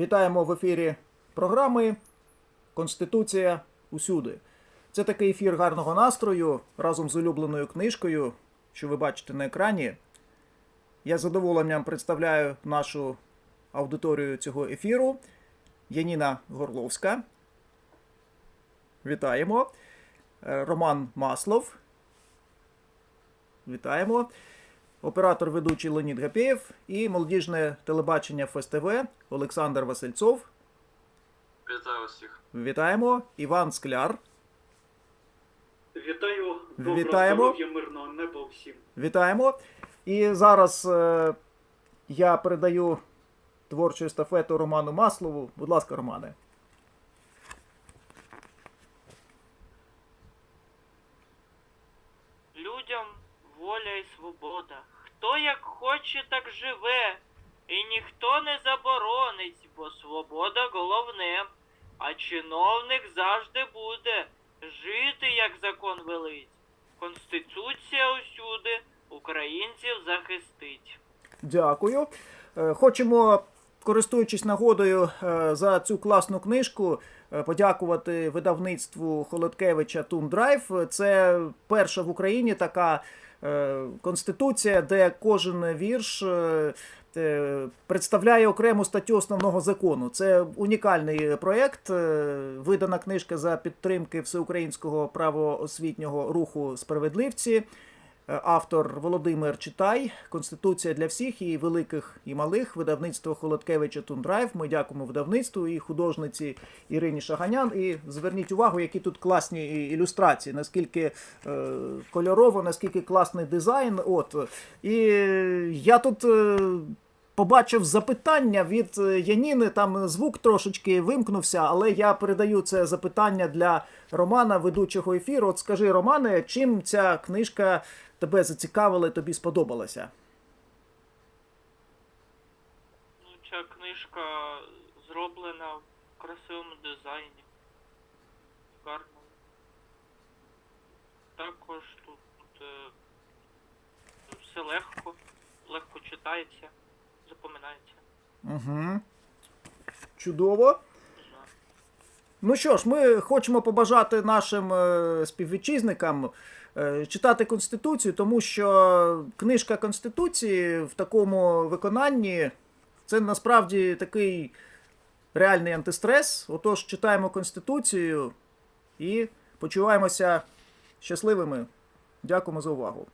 Вітаємо в ефірі програми Конституція усюди. Це такий ефір гарного настрою разом з улюбленою книжкою, що ви бачите на екрані. Я з задоволенням представляю нашу аудиторію цього ефіру. Яніна Горловська. Вітаємо. Е, Роман Маслов. Вітаємо. Оператор ведучий Леонід Гапєєв і молодіжне телебачення ФСТВ Олександр Васильцов. Вітаю всіх. Вітаємо. Іван Скляр. Вітаю, доброго Вітаємо. здоров'я, мирного неба всім. Вітаємо. І зараз е, я передаю творчу естафету Роману Маслову. Будь ласка, Романе. Людям воля і свобода. Хто як хоче, так живе, і ніхто не заборонить, бо свобода головне. А чиновник завжди буде жити, як закон велить. Конституція усюди українців захистить. Дякую. Е, Хочемо, користуючись нагодою е, за цю класну книжку, е, подякувати видавництву Холодкевича Тундрайв. Це перша в Україні така конституція, де кожен вірш. е, е, Представляє окрему статтю основного закону. Це унікальний проєкт. е, Видана книжка за підтримки всеукраїнського правоосвітнього руху справедливці. Автор Володимир Читай, Конституція для всіх і великих і малих, видавництво Холодкевича Тундрайв. Ми дякуємо видавництву і художниці Ірині Шаганян. І зверніть увагу, які тут класні ілюстрації, наскільки е, кольорово, наскільки класний дизайн. От і я тут. е, Побачив запитання від е, Яніни, там звук трошечки вимкнувся, але я передаю це запитання для Романа, ведучого ефіру. От скажи, Романе, чим ця книжка тебе зацікавила тобі сподобалася? Ну, ця книжка зроблена в красивому дизайні. Гарно. Також тут е, все легко, легко читається, запоминається. Угу. Чудово. Ну що ж, ми хочемо побажати нашим е, співвітчизникам е, читати Конституцію, тому що книжка Конституції в такому виконанні це насправді такий реальний антистрес. Отож, читаємо Конституцію і почуваємося щасливими. Дякуємо за увагу.